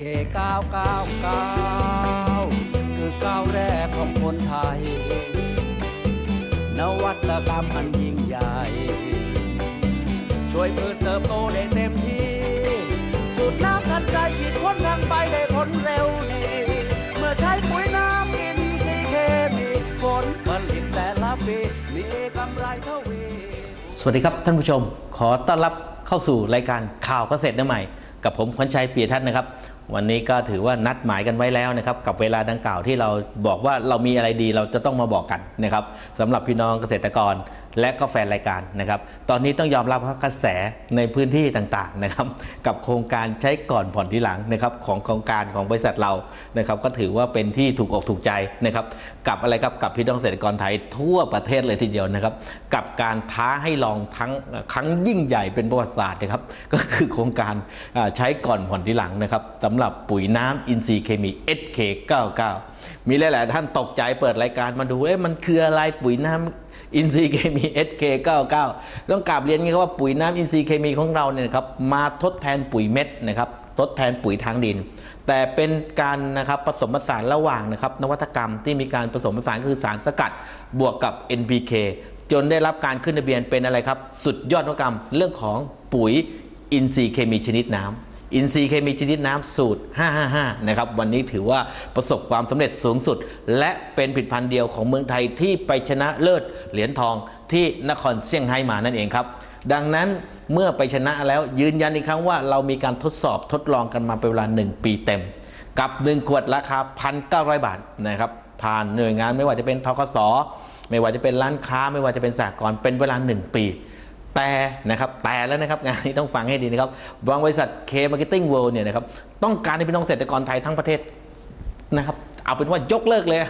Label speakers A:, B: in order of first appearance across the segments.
A: SK 999 คือก้าวแรกของคนไทย นวัตกรรมอันยิ่งใหญ่ ช่วยพืชเติบโตได้เต็มที่ สูตรน้ำทันใจฉีดพ่นทางไปได้ผลเร็วดี เมื่อใช้ปุ๋ยน้ำอินทรีย์เคมีผลผลิตแต่ละปีมีกำไรเท่าวี
B: สวัสดีครับท่านผู้ชมขอต้อนรับเข้าสู่รายการข่าวเกษตรใหม่ กับผมขวัญชัยเปียทัศน์นะครับ วันนี้ก็ถือว่านัดหมายกันไว้แล้วนะครับกับเวลาดังกล่าวที่เราบอกว่าเรามีอะไรดีเราจะต้องมาบอกกันนะครับสำหรับพี่น้องเกษตรกรและก็แฟนรายการนะครับ ตอนนี้ต้องยอมรับว่ากระแสในพื้นที่ต่างๆนะครับ กับโครงการใช้ก่อนผ่อนทีหลังนะครับของโครงการของบริษัทเรานะครับ ก็ถือว่าเป็นที่ถูกอกถูกใจนะครับ กับอะไรครับกับพี่น้องเกษตรกรไทยทั่วประเทศเลยทีเดียวนะครับ กับการท้าให้ลองทั้งครั้งยิ่งใหญ่เป็นประวัติศาสตร์นะครับ ก็คือโครงการใช้ก่อนผ่อนทีหลังนะครับสำหรับปุ๋ยน้ำอินทรีย์เคมี SK99 มีหลาย ๆ ท่านตกใจเปิดรายการมาดูเอ๊ะมันคืออะไรปุ๋ยน้ำอินทรีย์เคมี SK99 ต้องกราบเรียนงี้ครับว่าปุ๋ยน้ำอินทรีย์เคมีของเราเนี่ยครับมาทดแทนปุ๋ยเม็ดนะครับทดแทนปุ๋ยทางดิน แต่เป็นการนะครับผสมผสานระหว่างนะครับนวัตกรรมที่มีการผสมผสานคือสารสกัดบวกกับ NPK จนได้รับการขึ้นทะเบียนเป็นอะไรครับ สุดยอดนวัตกรรมเรื่องของปุ๋ยอินทรีย์เคมีชนิดน้ำ อินทรีย์เคมีชนิดน้ำสูตร 555 นะครับ วันนี้ถือว่าประสบความสำเร็จสูงสุด และเป็นผลิตภัณฑ์เดียวของเมืองไทยที่ไปชนะเลิศเหรียญทองที่นครเซี่ยงไฮ้มานั่นเองครับ ดังนั้นเมื่อไปชนะแล้วยืนยันอีกครั้งว่าเรามีการทดสอบทดลองกันมาเป็นเวลา 1 ปีเต็ม กับ 1 ขวดราคา 1,900 บาทนะครับผ่านหน่วยงานไม่ว่าจะเป็นทกสไม่ว่าจะเป็นร้านค้าไม่ว่าจะเป็นสหกรณ์เป็นเวลา 1 ปี แต่นะครับแต่แล้วนะครับงานนี้ต้องฟังให้ดีนะครับบางบริษัท K Marketing World เนี่ยนะครับต้องการให้พี่น้องเกษตรกรไทยทั้งประเทศนะครับเอาเป็นว่ายกเลิกเลย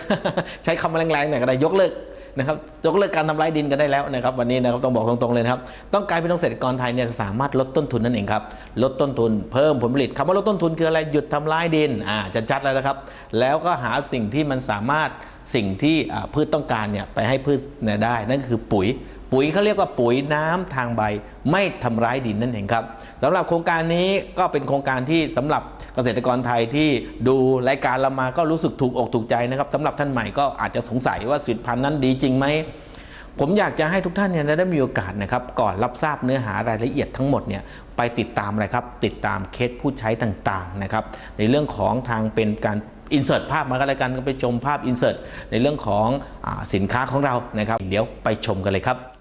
B: ใช้คำแรงๆหน่อยก็ได้ยกเลิกนะครับยกเลิกการทำลายดินกันได้แล้วนะครับวันนี้นะครับต้องบอกตรงๆเลยนะครับต้องการพี่น้องเกษตรกรไทยเนี่ยสามารถลดต้นทุนนั่นเองครับลดต้นทุนเพิ่มผลผลิตคำว่าลดต้นทุนคืออะไรหยุดทำลายดินอ่าจะชัดแล้วนะครับ แล้วก็หาสิ่งที่มันสามารถสิ่งที่พืชต้องการเนี่ยไปให้พืชเนี่ยได้นั่นคือปุ๋ย ปุ๋ยเขาเรียกว่าปุ๋ยน้ำทางใบ ไม่ทำร้ายดินนั่นเองครับสำหรับโครงการนี้ก็เป็นโครงการที่สำหรับเกษตรกรไทยที่ดูรายการเรามาก็รู้สึกถูกอกถูกใจนะครับสำหรับท่านใหม่ก็อาจจะสงสัยว่าสิทธิพันธุ์นั้นดีจริงไหมผมอยากจะให้ทุกท่านเนี่ยได้มีโอกาสนะครับก่อนรับทราบเนื้อหารายละเอียดทั้งหมดเนี่ยไปติดตามอะไรครับ ติดตามเคสผู้ใช้ต่างๆนะครับในเรื่องของทางเป็นการอินเสิร์ตภาพมาก็แล้วกันก็ไปชมภาพอินเสิร์ตในเรื่องของอสินค้าของเรานะครับ เดี๋ยวไปชมกันเลยครับ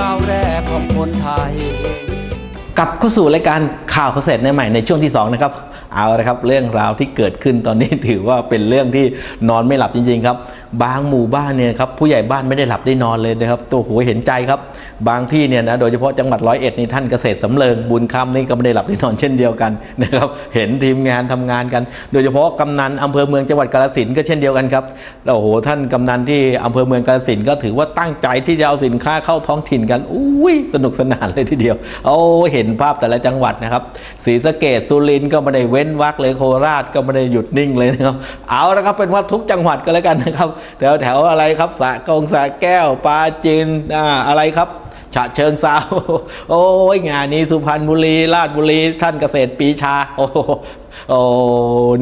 A: ก้าวแรกของคนไทย
B: กลับเข้าสู่รายการข่าวเกษตรในใหม่ในช่วงที่ 2 นะครับ เอาละครับ เรื่องราวที่เกิดขึ้นตอนนี้ถือว่าเป็นเรื่องที่นอนไม่หลับจริง ๆ ครับ บางหมู่บ้านเนี่ยครับผู้ใหญ่บ้านไม่ได้หลับได้นอนเลยนะครับตัวหัวเห็นใจครับ บางที่เนี่ยนะโดยเฉพาะจังหวัดร้อยเอ็ดนี่ท่านเกษตรสำเริงบุญคำนี่ก็ไม่ได้หลับได้นอนเช่นเดียวกันนะครับเห็นทีมงานทำงานกัน โดยเฉพาะกำนันอำเภอเมืองจังหวัดกาฬสินก็เช่นเดียวกันครับแล้วโอ้โหท่านกำนันที่อำเภอเมืองกาฬสินก็ถือว่าตั้งใจที่จะเอาสินค้าเข้าท้องถิ่นกันอุ้ยสนุกสนานเลยทีเดียวโอ้เห็นภาพแต่ละจังหวัดนะครับศรีสะเกดสุรินทร์ก็ไม่ได้เว้นวักเลยโคราชก็ไม่ได้หยุดนิ่งเลยนะครับเอาละครับเป็นว่าทุกจังหวัดก็แล้วกันนะครับแถวแถวอะไรครับสะกงสะแก้วปาจีนอ่าอะไรครับฉะเชิงเซาโอ้ยงานนี้สุพรรณบุรี ราชบุรี ท่านเกษตรปีชา โอ้โหโอ้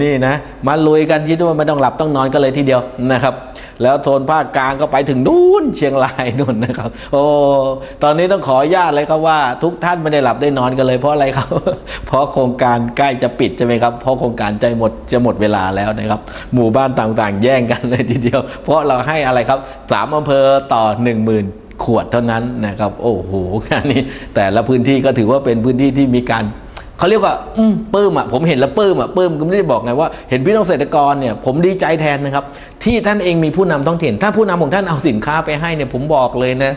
B: นี่นะ มาลุยกันที่ด้วยไม่ต้องหลับต้องนอนกันเลยทีเดียวนะครับ แล้วโซนภาคกลางก็ไปถึงนู่นเชียงรายนู่นนะครับ โอ้ตอนนี้ต้องขออนุญาตเลยครับว่า ทุกท่านไม่ได้หลับได้นอนกันเลยเพราะอะไรครับ เพราะโครงการใกล้จะปิดใช่ไหมครับเพราะโครงการใจหมดจะหมดเวลาแล้วนะครับ หมู่บ้านต่างๆ แย่งกันเลยทีเดียว เพราะเราให้อะไรครับสามอำเภอต่อหนึ่งหมื่นขวดเท่านั้นนะครับ โอ้โหงานนี้แต่ละพื้นที่ก็ถือว่าเป็นพื้นที่ที่มีการ เขาเรียกว่าอืมปลื้มอะผมเห็นแล้วปลื้มอะปลื้มก็ไม่ได้บอกไงว่าเห็นพี่น้องเกษตรกรเนี่ยผมดีใจแทนนะครับ ที่ท่านเองมีผู้นำท้องถิ่น ถ้าผู้นำของท่านเอาสินค้าไปให้เนี่ยผมบอกเลยนะ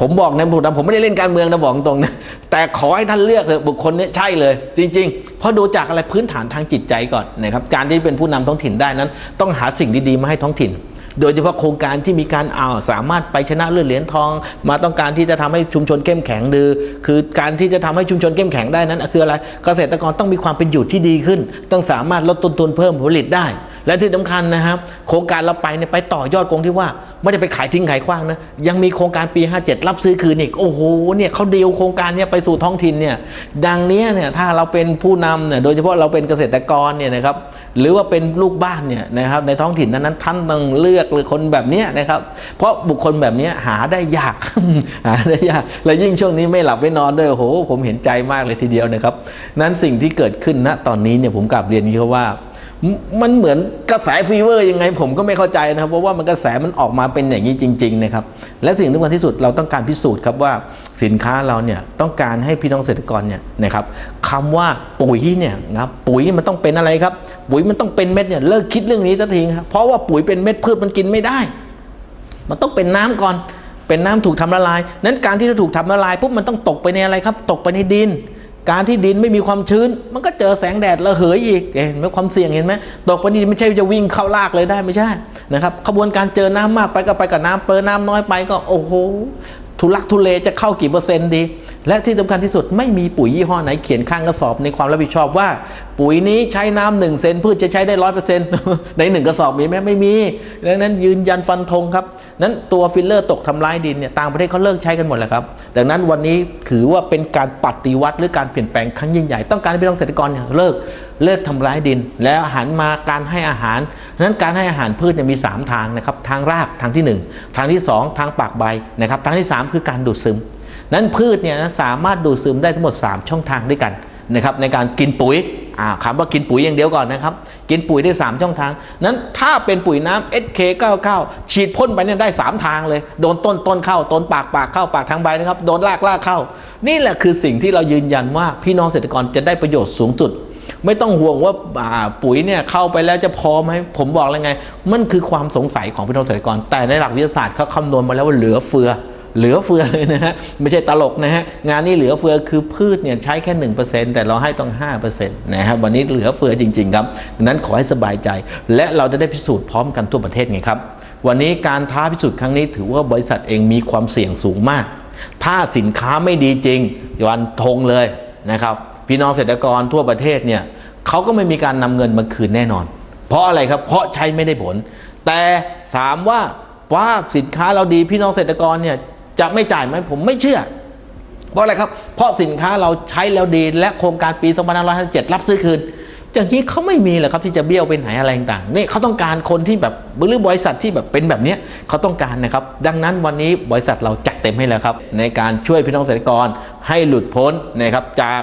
B: ผมบอกนะผมผมไม่ได้เล่นการเมืองนะบอกตรงนะแต่ขอให้ท่านเลือกเลยบุคคลเนี้ใช่เลย จริง ๆ เพราะดูจากอะไรพื้นฐานทางจิตใจก่อนนะครับการที่เป็นผู้นำท้องถิ่นได้นั้น ต้องหาสิ่งดีๆมาให้ท้องถิ่น โดยเฉพาะโครงการที่มีการเอาสามารถไปชนะเลือดเหรียญทอง มาต้องการที่จะทำให้ชุมชนเข้มแข็งดือ คือการที่จะทำให้ชุมชนเข้มแข็งได้นั้นคืออะไรเกษตรกรต้องมีความเป็นอยู่ที่ดีขึ้น ต้องสามารถลดต้นทุนเพิ่มผลผลิตได้ และที่สำคัญนะครับ โครงการเราไปเนี่ยไปต่อยอดกงที่ว่า ไม่ได้ไปขายทิ้งขายขว้างนะยังมีโครงการปี 57 รับซื้อคืนอีกโอ้โหเนี่ยเขาเดีลโครงการเนี่ยไปสู่ท้องถิ่นเนี่ยดังนี้เนี่ยถ้าเราเป็นผู้นำเนี่ยโดยเฉพาะเราเป็นเกษตรกรเนี่ยนะครับหรือว่าเป็นลูกบ้านเนี่ยนะครับในท้องถิ่นนั้นท่านต้องเลือกหรือคนแบบนี้นะครับ เพราะบุคคลแบบนี้หาได้ยากหาได้ยากและยิ่งช่วงนี้ไม่หลับไม่นอนด้วยโอ้โหผมเห็นใจมากเลยทีเดียวนะครับนั้นสิ่งที่เกิดขึ้นณตอนนี้เนี่ยผมกลับเรียนนี้ครับว่า มันเหมือนกระแสฟีเวอร์ยังไง ผมก็ไม่เข้าใจนะครับเพราะว่ามันกระแสมันออกมาเป็นอย่างนี้จริงๆนะครับและสิ่งที่สำคัญที่สุดเราต้องการพิสูจน์ครับว่าสินค้าเราเนี่ยต้องการให้พี่น้องเกษตรกรเนี่ยนะครับคำว่าปุ๋ยเนี่ยนะปุ๋ยมันต้องเป็นอะไรครับ ปุ๋ยมันต้องเป็นเม็ดเนี่ยเลิกคิดเรื่องนี้สักทีครับเพราะว่าปุ๋ยเป็นเม็ดพืชมันกินไม่ได้ มันต้องเป็นน้ำก่อนเป็นน้ำถูกทำละลาย นั้นการที่จะถูกทำละลายปุ๊บมันต้องตกไปในอะไรครับ ตกไปในดิน การที่ดินไม่มีความชื้น มันก็เจอแสงแดดระเหยอีกเห็นไหมความเสี่ยงเห็นไหมตกไปนี่ไม่ใช่จะวิ่งเข้าลากเลยได้ไม่ใช่นะครับขบวนการเจอน้ำมากไปก็ไปกับน้ำเปิดน้ำน้อยไปก็โอ้โหทุลักทุเลจะเข้ากี่เปอร์เซ็นต์ดี และที่สำคัญที่สุดไม่มีปุ๋ยยี่ห้อไหนเขียนข้างกระสอบในความรับผิดชอบว่า ปุ๋ยนี้ใช้น้ำหนึ่งเซนพืชจะใช้ได้ร้อยเปอร์เซ็นต์ในหนึ่งกระสอบมีไหมไม่มีดังนั้นยืนยันฟันธงครับนั้นตัวฟิลเลอร์ตกทำลายดินเนี่ยต่างประเทศเขาเลิกใช้กันหมดแล้วครับดังนั้นวันนี้ถือว่าเป็นการปฏิวัติหรือการเปลี่ยนแปลงครั้งยิ่งใหญ่ต้องการให้พี่น้องเกษตรกรเนี่ยเลิกเลิกทำร้ายดิน แล้วหันมาการให้อาหารนั้นการให้อาหารพืชเนี่ยมี 3 ทางนะครับทางรากทางที่ 1 ทางที่ 2 ทางปากใบนะครับทางที่ 3 คือการดูดซึม นั้นพืชเนี่ยสามารถดูดซึมได้ทั้งหมด 3 ช่องทางด้วยกันนะครับในการกินปุ๋ยอ่าคำว่ากินปุ๋ยอย่างเดียวก่อนนะครับกินปุ๋ยได้ 3 ช่องทาง นั้นถ้าเป็นปุ๋ยน้ำ SK99 ฉีดพ่นไปเนี่ยได้ 3 ทางเลย โดนต้นต้นเข้าต้นปากปากเข้าปากทางใบนะครับโดนรากรากเข้า นี่แหละคือสิ่งที่เรายืนยันว่าพี่น้องเกษตรกรจะได้ประโยชน์สูงสุด ไม่ต้องห่วงว่าอ่าปุ๋ยเนี่ยเข้าไปแล้วจะพอไหมผมบอกแล้วไง มันคือความสงสัยของพี่น้องเกษตรกร แต่ในหลักวิทยาศาสตร์เขาคำนวณมาแล้วว่าเหลือเฟือ เหลือเฟือเลยนะฮะไม่ใช่ตลกนะฮะงานนี้เหลือเฟือคือพืชเนี่ยใช้แค่หนึ่งเปอร์เซ็นต์แต่เราให้ต้องห้าเปอร์เซ็นต์นะฮะวันนี้เหลือเฟือจริง ๆ ครับดังนั้นขอให้สบายใจ และเราจะได้พิสูจน์พร้อมกันทั่วประเทศไงครับ วันนี้การท้าพิสูจน์ครั้งนี้ถือว่าบริษัทเองมีความเสี่ยงสูงมาก ถ้าสินค้าไม่ดีจริงวันทงเลยนะครับพี่น้องเกษตรกรทั่วประเทศเนี่ยเขาก็ไม่มีการนำเงินมาคืนแน่นอน เพราะอะไรครับ เพราะใช้ไม่ได้ผล แต่ถามว่าว่าสินค้าเราดีพี่น้องเกษตรกรเนี่ย จะไม่จ่ายไหมผมไม่เชื่อ เพราะอะไรครับ เพราะสินค้าเราใช้แล้วดีและโครงการปี 2557 รับซื้อคืน อย่างนี้เขาไม่มีหรอกครับที่จะเบี้ยวไปไหนอะไรต่างๆนี่เขาต้องการคนที่แบบหรือบริษัทที่แบบเป็นแบบนี้เขาต้องการนะครับ ดังนั้นวันนี้บริษัทเราจัดเต็มให้แล้วครับ ในการช่วยพี่น้องเกษตรกรให้หลุดพ้นนะครับจาก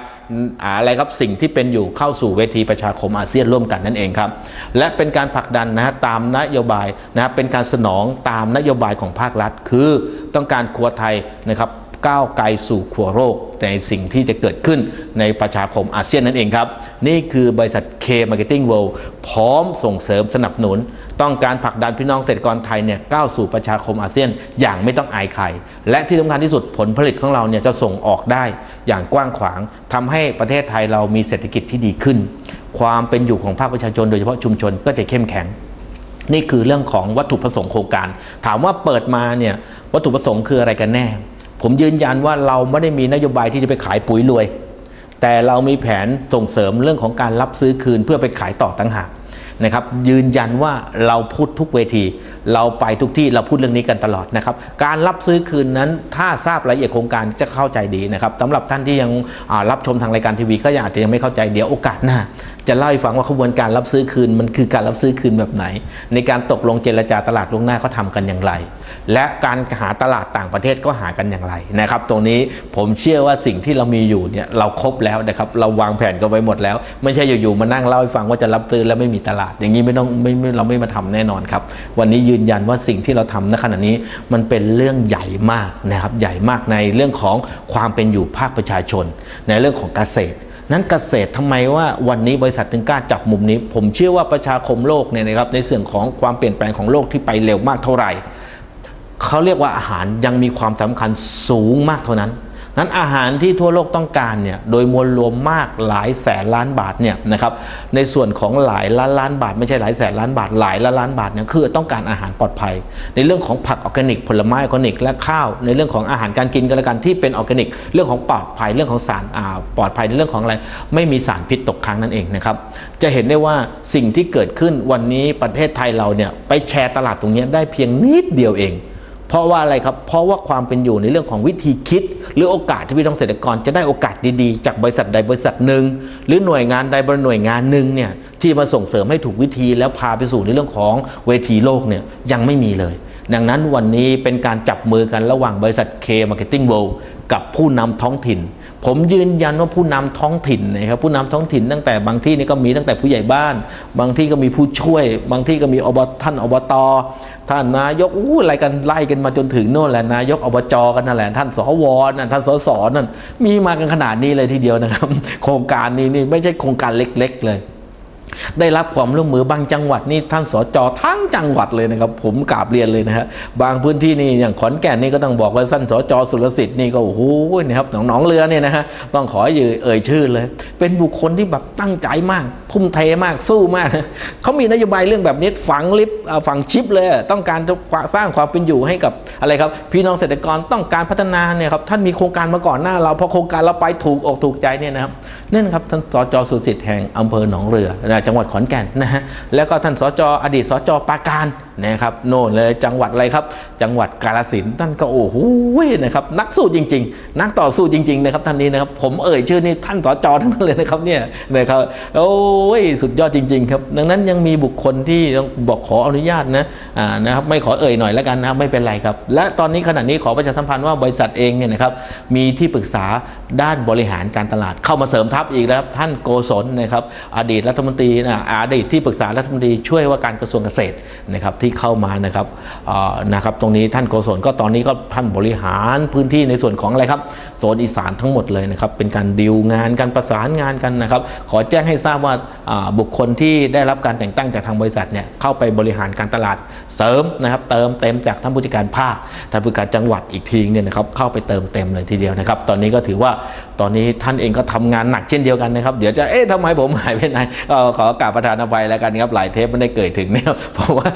B: อะไรครับสิ่งที่เป็นอยู่เข้าสู่เวทีประชาคมอาเซียนร่วมกันนั่นเองครับ และเป็นการผลักดันนะฮะตามนโยบายนะครับเป็นการสนองตามนโยบายของภาครัฐ คือต้องการครัวไทยนะครับ ก้าวไกลสู่ขัวโรคในสิ่งที่จะเกิดขึ้นในประชาคมอาเซียนนั่นเองครับ นี่คือบริษัท K Marketing World พร้อมส่งเสริมสนับสนุน ต้องการผลักดันพี่น้องเกษตรกรไทยเนี่ยก้าวสู่ประชาคมอาเซียนอย่างไม่ต้องอายใคร และที่สำคัญที่สุดผลผลิตของเราเนี่ยจะส่งออกได้อย่างกว้างขวางทำให้ประเทศไทยเรามีเศรษฐกิจที่ดีขึ้น ความเป็นอยู่ของภาคประชาชนโดยเฉพาะชุมชนก็จะเข้มแข็งนี่คือเรื่องของวัตถุประสงค์โครงการ ถามว่าเปิดมาเนี่ยวัตถุประสงค์คืออะไรกันแน่ ผมยืนยันว่าเราไม่ได้มีนโยบายที่จะไปขายปุ๋ยรวย แต่เรามีแผนส่งเสริมเรื่องของการรับซื้อคืนเพื่อไปขายต่อตั้งหากนะครับยืนยันว่าเราพูดทุกเวที เราไปทุกที่เราพูดเรื่องนี้กันตลอดนะครับการรับซื้อคืนนั้นถ้าทราบรายละเอียดโครงการจะเข้าใจดีนะครับสำหรับท่านที่ยังรับชมทางรายการทีวี ก็อาจจะยังไม่เข้าใจเดี๋ยวโอกาสหน้า จะเล่าให้ฟังว่าขบวนการรับซื้อคืนมันคือการรับซื้อคืนแบบไหน ในการตกลงเจรจาตลาดล่วงหน้าเขาทำกันอย่างไร และการหาตลาดต่างประเทศก็หากันอย่างไรนะครับ ตรงนี้ผมเชื่อว่าสิ่งที่เรามีอยู่เนี่ยเราครบแล้วนะครับเราวางแผนกันไว้หมดแล้ว ไม่ใช่อยู่ๆมานั่งเล่าให้ฟังว่าจะรับซื้อแล้วไม่มีตลาด อย่างนี้ไม่ต้องไม่เราไม่มาทำแน่นอนครับ วันนี้ยืนยันว่าสิ่งที่เราทำณขณะนี้มันเป็นเรื่องใหญ่มากนะครับใหญ่มากในเรื่องของความเป็นอยู่ภาคประชาชน ในเรื่องของเกษตร นั้นเกษตรทำไมว่าวันนี้บริษัทถึงกล้าจับมุมนี้ ผมเชื่อว่าประชาคมโลกเนี่ยนะครับในส่องของความเปลี่ยนแปลงของโลกที่ไปเร็วมากเท่าไหร่เขาเรียกว่าอาหารยังมีความสำคัญสูงมากเท่านั้น นั้นอาหารที่ทั่วโลกต้องการเนี่ยโดยมวลรวมมากหลายแสนล้านบาทเนี่ยนะครับในส่วนของหลายล้านล้านบาท ไม่ใช่หลายแสนล้านบาทหลายล้านล้านบาทเนี่ยคือต้องการอาหารปลอดภัย ในเรื่องของผักออร์แกนิก ผลไม้ออร์แกนิก และข้าว ในเรื่องของอาหารการกินกันแล้วกันที่เป็นออร์แกนิก เรื่องของปลอดภัยเรื่องของสารปลอดภัยในเรื่องของอะไร ไม่มีสารพิษตกค้างนั่นเองนะครับจะเห็นได้ว่าสิ่งที่เกิดขึ้นวันนี้ประเทศไทยเราเนี่ยไปแชร์ตลาดตรงนี้ได้เพียงนิดเดียวเอง เพราะว่าอะไรครับ เพราะว่าความเป็นอยู่ในเรื่องของวิธีคิด หรือโอกาสที่พี่น้องเกษตรกรจะได้โอกาสดีๆ จากบริษัทใดบริษัทหนึ่ง หรือหน่วยงานใดบริหน่วยงานหนึ่งเนี่ยที่มาส่งเสริมให้ถูกวิธีแล้วพาไปสู่ในเรื่องของเวทีโลกเนี่ยยังไม่มีเลย ดังนั้นวันนี้เป็นการจับมือกันระหว่างบริษัท K Marketing World กับผู้นำท้องถิ่น ผมยืนยันว่าผู้นำท้องถิ่นนะครับผู้นำท้องถิ่นตั้งแต่บางที่นี่ก็มีตั้งแต่ผู้ใหญ่บ้าน บางที่ก็มีผู้ช่วย บางที่ก็มีอบท่านอบตท่านนายกอู้อะไรกันไล่กันมาจนถึงโน่นแหละนายกอบจกันนั่นแหละท่านสวนั่นท่านสสนั่นมีมากันขนาดนี้เลยทีเดียวนะครับ โครงการนี้นี่ไม่ใช่โครงการเล็ก ๆ เลย ได้รับความร่วมมือบางจังหวัดนี่ท่านสจทั้งจังหวัดเลยนะครับ ผมกราบเรียนเลยนะฮะบางพื้นที่นี่อย่างขอนแก่นนี่ก็ต้องบอกว่าท่านสจสุรสิทธิ์นี่ก็โอ้โหนะครับหนองหนองเรือเนี่ยนะฮะต้องขอยืเอ่ยชื่อเลย เป็นบุคคลที่แบบตั้งใจมาก ทุ่มเทมากสู้มากนะเขามีนโยบายเรื่องแบบนี้ฝังลิฟต์ฝังชิปเลย ต้องการสร้างความเป็นอยู่ให้กับอะไรครับ พี่น้องเกษตรกรต้องการพัฒนาเนี่ยครับท่านมีโครงการมาก่อนหน้า เราพอโครงการเราไปถูกอกถูกใจเนี่ยนะครับนั่นครับท่านสจสุรสิทธิ์แห่งอำเภอหนองเรือนะจังหวัดขอนแก่นนะฮะแล้วก็ท่านสจอดีตสจปาการ นะครับโน่นเลยจังหวัดอะไรครับ จังหวัดกาฬสินท่านก็โอ้โหนะครับนักสู้จริง ๆ นักต่อสู้จริง ๆ นะครับท่านนี้นะครับผมเอ่ยชื่อนี่ท่านสจทั้งนั้นเลยนะครับเนี่ยนะครับโอ้ยสุดยอดจริง ๆ ครับ ดังนั้นยังมีบุคคลที่ต้องบอกขออนุญาตนะอ่านะครับไม่ขอเอ่ยหน่อยแล้วกันนะไม่เป็นไรครับ และตอนนี้ขณะนี้ขอประชาสัมพันธ์ว่าบริษัทเองเนี่ยนะครับมีที่ปรึกษาด้านบริหารการตลาดเข้ามาเสริมทัพอีกแล้วท่านโกศลนะครับอดีตรัฐมนตรีนะอดีตที่ปรึกษารัฐมนตรีช่วยว่าการกระทรวงเกษตรนะครับที่เข้ามานะครับนะครับ ตรงนี้ท่านโกศลก็ตอนนี้ก็ท่านบริหารพื้นที่ในส่วนของอะไรครับโซนอีสานทั้งหมดเลยนะครับเป็นการดีลงานการประสานงานกันนะครับ ขอแจ้งให้ทราบว่าบุคคลที่ได้รับการแต่งตั้งจากทางบริษัทเนี่ยเข้าไปบริหารการตลาดเสริมนะครับ เติมเต็มจากท่านผู้จัดการภาคท่านผู้จัดการจังหวัดอีกทีเนี่ยนะครับเข้าไปเติมเต็มเลยทีเดียวนะครับ ตอนนี้ก็ถือว่าตอนนี้ท่านเองก็ทำงานหนักเช่นเดียวกันนะครับ เดี๋ยวจะเอ๊ะทำไมผมหายไปไหนก็ขอกราบประธานอภัยแล้วกันครับหลายเทปไม่ได้เกิดถึงเนี่ยเพราะว่า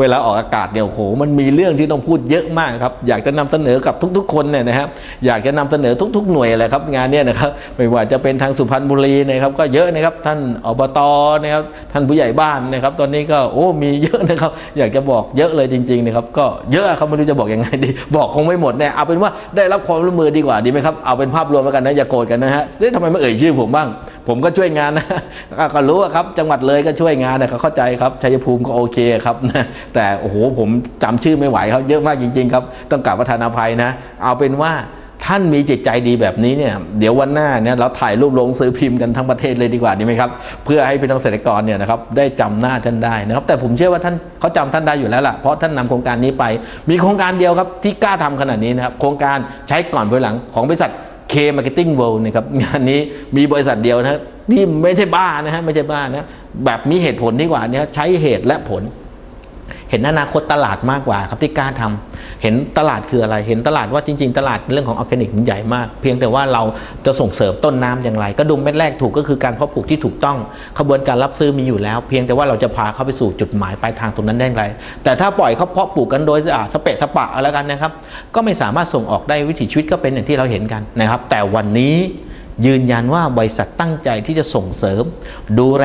B: เวลาออกอากาศเนี่ยโหมันมีเรื่องที่ต้องพูดเยอะมากครับอยากจะนำเสนอกับทุกๆ คนเนี่ยนะครับอยากจะนำเสนอทุก ๆ หน่วยเลยครับงานเนี่ยนะครับไม่ว่าจะเป็นทางสุพรรณบุรีนะครับก็เยอะนะครับท่านอบตนะครับท่านผู้ใหญ่บ้านนะครับ ตอนนี้ก็โอ้มีเยอะนะครับ อยากจะบอกเยอะเลยจริงๆนะครับก็เยอะครับไม่รู้จะบอกยังไงดี บอกคงไม่หมดแน่เอาเป็นว่าได้รับความร่วมมือดีกว่าดีไหมครับเอาเป็นภาพรวมแล้วกันนะอย่าโกรธกันนะฮะเอ๊ะทำไมไม่เอ่ยชื่อผมบ้าง ผมก็ช่วยงานนะก็รู้ครับจังหวัดเลยก็ช่วยงานนะเขาเข้าใจครับชัยภูมิก็โอเคครับนะแต่โอ้โหผมจำชื่อไม่ไหวครับเยอะมากจริง ๆ ครับ ต้องกราบประธานอภัยนะ เอาเป็นว่าท่านมีจิตใจดีแบบนี้เนี่ยเดี๋ยววันหน้าเนี่ยเราถ่ายรูปลงซื้อพิมพ์กันทั้งประเทศเลยดีกว่าดีไหมครับ เพื่อให้พี่น้องเกษตรกรเนี่ยนะครับได้จำหน้าท่านได้นะครับ แต่ผมเชื่อว่าท่านเขาจำท่านได้อยู่แล้วล่ะเพราะท่านนำโครงการนี้ไป มีโครงการเดียวครับที่กล้าทำขนาดนี้นะครับโครงการใช้ก่อนภายหลังของบริษัท K Marketing World นะครับงานนี้มีบริษัทเดียวนะที่ไม่ใช่บ้านะฮะไม่ใช่บ้านะแบบมีเหตุผลดีกว่านี้ใช้เหตุและผล เห็นอนาคตตลาดมากกว่าครับที่กล้าทำเห็นตลาดคืออะไร เห็นตลาดว่าจริง ๆ ตลาดเรื่องของออร์แกนิกมันใหญ่มาก เพียงแต่ว่าเราจะส่งเสริมต้นน้ำอย่างไรกระดุมเม็ดแรกถูกก็คือการเพาะปลูกที่ถูกต้องขบวนการรับซื้อมีอยู่แล้ว เพียงแต่ว่าเราจะพาเข้าไปสู่จุดหมายปลายทางตรงนั้นได้อย่างไร แต่ถ้าปล่อยเขาเพาะปลูกกันโดยอาสเปะสปะอาแล้วกันนะครับ ก็ไม่สามารถส่งออกได้วิถีชีวิตก็เป็นอย่างที่เราเห็นกันนะครับ แต่วันนี้ ยืนยันว่าบริษัทตั้งใจที่จะส่งเสริม ดูแล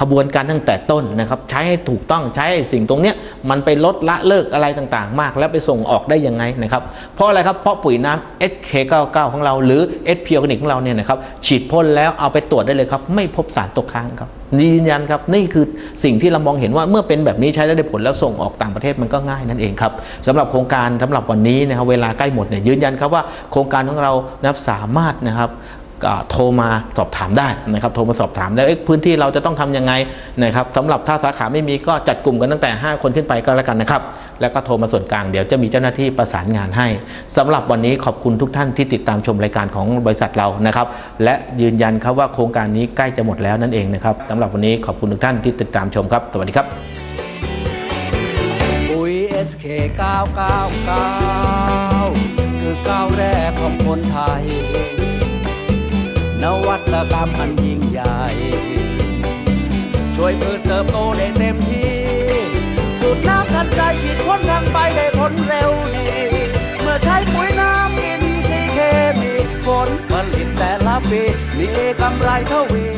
B: ขบวนการตั้งแต่ต้นนะครับ ใช้ให้ถูกต้องใช้สิ่งตรงนี้มันไปลดละเลิกอะไรต่างๆ มาก แล้วไปส่งออกได้ยังไงนะครับ เพราะอะไรครับ เพราะปุ๋ยน้ำ SK99 ของเราหรือ SP Organic ของเราเนี่ยนะครับฉีดพ่นแล้วเอาไปตรวจได้เลยครับ ไม่พบสารตกค้างครับยืนยันครับนี่คือสิ่งที่เรามองเห็นว่าเมื่อเป็นแบบนี้ใช้แล้วได้ผลแล้วส่งออกต่างประเทศมันก็ง่ายนั่นเองครับสำหรับโครงการสำหรับวันนี้นะครับเวลาใกล้หมดเนี่ยยืนยันครับว่าโครงการของเรานะครับสามารถนะครับ โทรมาสอบถามได้นะครับโทรมาสอบถามได้เอ๊ะพื้นที่เราจะต้องทำยังไงนะครับสำหรับถ้าสาขาไม่มีก็จัดกลุ่มกันตั้งแต่ 5 คนขึ้นไปก็แล้วกันนะครับ แล้วก็โทรมาส่วนกลางเดี๋ยวจะมีเจ้าหน้าที่ประสานงานให้สำหรับวันนี้ขอบคุณทุกท่านที่ติดตามชมรายการของบริษัทเรานะครับ และยืนยันครับว่าโครงการนี้ใกล้จะหมดแล้วนั่นเองนะครับสำหรับวันนี้ขอบคุณทุกท่านที่ติดตามชมครับ สวัสดีครับ
A: ปุ๋ย SK 999คือก้าวแรกของคนไทย วัตกรรมอันยิ่งใหญ่ ช่วยพืชเติบโตได้เต็มที่ สูตรน้ำทันใจฉีดพ่นทางไปได้ผลเร็วดีเมื่อใช้ปุ๋ยน้ำอินทรีย์เคมีผลผลิตแต่ละปีมีกำไรเท่าวี